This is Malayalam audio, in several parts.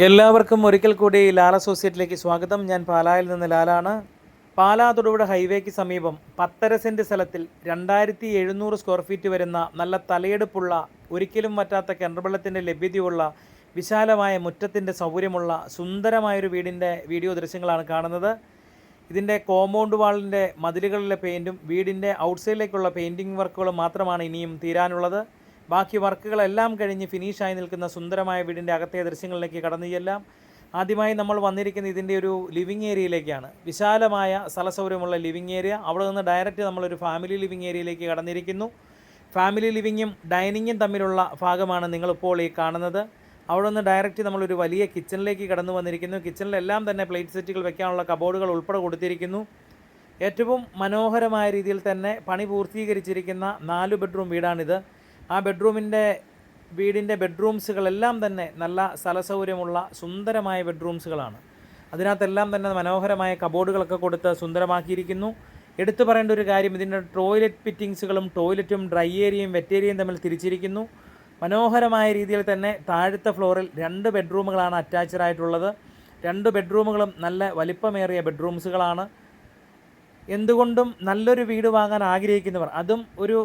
എല്ലാവർക്കും ഒരിക്കൽ കൂടി ലാൽ അസോസിയേറ്റിലേക്ക് സ്വാഗതം. ഞാൻ പാലായിൽ നിന്ന് ലാലാണ്. പാലാ തൊടുപുഴ ഹൈവേക്ക് സമീപം പത്തര സെന്റ് സ്ഥലത്തിൽ രണ്ടായിരത്തി എഴുന്നൂറ് സ്ക്വയർ ഫീറ്റ് വരുന്ന നല്ല തലയെടുപ്പുള്ള ഒരിക്കലും പറ്റാത്ത കിണർവെള്ളത്തിന്റെ ലഭ്യതയുള്ള വിശാലമായ മുറ്റത്തിന്റെ സൗകര്യമുള്ള സുന്ദരമായൊരു വീടിന്റെ വീഡിയോ ദൃശ്യങ്ങളാണ് കാണുന്നത്. ഇതിന്റെ കോമ്പൗണ്ട് വാളിന്റെ മതിലുകളിലെ പെയിന്റും വീടിന്റെ ഔട്ട്സൈഡിലേക്കുള്ള പെയിന്റിംഗ് വർക്കുകളും മാത്രമാണ് ഇനിയും തീരാനുള്ളത്. ബാക്കി വർക്കുകളെല്ലാം കഴിഞ്ഞ് ഫിനിഷായി നിൽക്കുന്ന സുന്ദരമായ വീടിന്റെ അകത്തെ ദൃശ്യങ്ങളിലേക്ക് കടന്നു ചെല്ലാം. ആദ്യമായി നമ്മൾ വന്നിരിക്കുന്ന ഇതിന്റെ ഒരു ലിവിങ് ഏരിയയിലേക്കാണ്. വിശാലമായ സ്ഥലസൗകര്യമുള്ള ലിവിങ് ഏരിയ. അവിടെ നിന്ന് ഡയറക്റ്റ് നമ്മളൊരു ഫാമിലി ലിവിങ് ഏരിയയിലേക്ക് കടന്നിരിക്കുന്നു. ഫാമിലി ലിവിങ്ങും ഡൈനിങ്ങും തമ്മിലുള്ള ഭാഗമാണ് നിങ്ങളിപ്പോൾ ഈ കാണുന്നത്. അവിടെ നിന്ന് ഡയറക്റ്റ് നമ്മളൊരു വലിയ കിച്ചണിലേക്ക് കടന്നു വന്നിരിക്കുന്നു. കിച്ചണിലെല്ലാം തന്നെ പ്ലേറ്റ് സെറ്റുകൾ വെക്കാനുള്ള കബോർഡുകൾ ഉൾപ്പെടെ കൊടുത്തിരിക്കുന്നു. ഏറ്റവും മനോഹരമായ രീതിയിൽ തന്നെ പണി പൂർത്തീകരിച്ചിരിക്കുന്ന നാല് ബെഡ്റൂം വീടാണിത്. ആ ബെഡ്റൂമിന്റെ വീടിന്റെ ബെഡ്റൂംസുകളെല്ലാം തന്നെ നല്ല സ്ഥലസൗകര്യമുള്ള സുന്ദരമായ ബെഡ്റൂംസുകളാണ്. അതിനകത്തെല്ലാം തന്നെ മനോഹരമായ കബോർഡുകളൊക്കെ കൊടുത്ത് സുന്ദരമാക്കിയിരിക്കുന്നു. എടുത്തു പറയേണ്ട ഒരു കാര്യം ഇതിന്റെ ടോയ്ലറ്റ് ഫിറ്റിങ്സുകളും ടോയ്ലറ്റും ഡ്രൈ ഏരിയയും വെറ്റ് ഏരിയയും തമ്മിൽ തിരിച്ചിരിക്കുന്നു. മനോഹരമായ രീതിയിൽ തന്നെ താഴത്തെ ഫ്ലോറിൽ രണ്ട് ബെഡ്റൂമുകളാണ് അറ്റാച്ച്ഡ് ആയിട്ടുള്ളത്. രണ്ട് ബെഡ്റൂമുകളും നല്ല വലിപ്പമേറിയ ബെഡ്റൂംസുകളാണ്. എന്തുകൊണ്ടും നല്ലൊരു വീട് വാങ്ങാൻ ആഗ്രഹിക്കുന്നവർ അതും ഒരു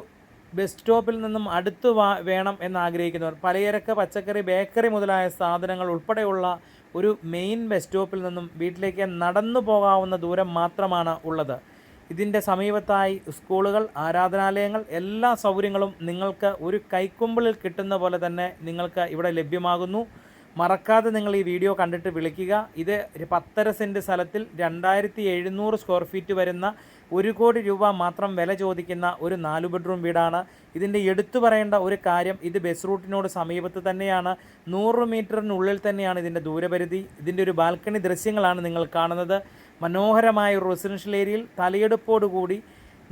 ബസ് സ്റ്റോപ്പിൽ നിന്നും അടുത്ത് വേണം എന്നാഗ്രഹിക്കുന്നവർ. പലചരക്ക് പച്ചക്കറി ബേക്കറി മുതലായ സാധനങ്ങൾ ഉൾപ്പെടെയുള്ള ഒരു മെയിൻ ബസ് സ്റ്റോപ്പിൽ നിന്നും വീട്ടിലേക്ക് നടന്നു പോകാവുന്ന ദൂരം മാത്രമാണ് ഉള്ളത്. ഇതിന്റെ സമീപത്തായി സ്കൂളുകൾ ആരാധനാലയങ്ങൾ എല്ലാ സൗകര്യങ്ങളും നിങ്ങൾക്ക് ഒരു കൈക്കുമ്പിളിൽ കിട്ടുന്ന പോലെ തന്നെ നിങ്ങൾക്ക് ഇവിടെ ലഭ്യമാകുന്നു. മറക്കാതെ നിങ്ങൾ ഈ വീഡിയോ കണ്ടിട്ട് വിളിക്കുക. ഇത് ഒരു പത്തര സെന്റ് സ്ഥലത്തിൽ രണ്ടായിരത്തി എഴുന്നൂറ് സ്ക്വയർ ഫീറ്റ് വരുന്ന ഒരു കോടി രൂപ മാത്രം വില ചോദിക്കുന്ന ഒരു നാല് ബെഡ്റൂം വീടാണ്. ഇതിന്റെ എടുത്തു പറയേണ്ട ഒരു കാര്യം ഇത് ബസ് റൂട്ടിനോട് സമീപത്ത് തന്നെയാണ്. നൂറ് മീറ്ററിനുള്ളിൽ തന്നെയാണ് ഇതിന്റെ ദൂരപരിധി. ഇതിന്റെ ഒരു ബാൽക്കണി ദൃശ്യങ്ങളാണ് നിങ്ങൾ കാണുന്നത്. മനോഹരമായ ഒരു റെസിഡൻഷ്യൽ ഏരിയയിൽ തലയെടുപ്പോടുകൂടി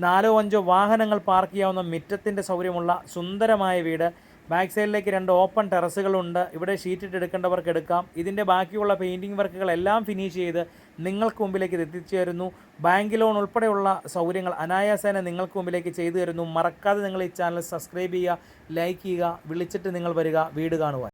നാലോ അഞ്ചോ വാഹനങ്ങൾ പാർക്ക് ചെയ്യാവുന്ന മിറ്റത്തിന്റെ സൗകര്യമുള്ള സുന്ദരമായ വീട്. ബാക്ക് സൈഡിലേക്ക് രണ്ട് ഓപ്പൺ ടെറസുകളുണ്ട്. ഇവിടെ ഷീറ്റിട്ട് എടുക്കേണ്ടവർക്ക് എടുക്കാം. ഇതിന്റെ ബാക്കിയുള്ള പെയിന്റിംഗ് വർക്കുകളെല്ലാം ഫിനിഷ് ചെയ്ത് നിങ്ങൾക്ക് മുമ്പിലേക്ക് ഇത് എത്തിച്ചേരുന്നു ബാങ്ക് ലോൺ ഉൾപ്പെടെയുള്ള സൗകര്യങ്ങൾ അനായാസേന നിങ്ങൾക്ക് മുമ്പിലേക്ക് ചെയ്തു തരുന്നു. മറക്കാതെ നിങ്ങൾ ഈ ചാനൽ സബ്സ്ക്രൈബ് ചെയ്യുക ലൈക്ക് ചെയ്യുക വിളിച്ചിട്ട് നിങ്ങൾ വരിക. വീട് കാണുവാൻ.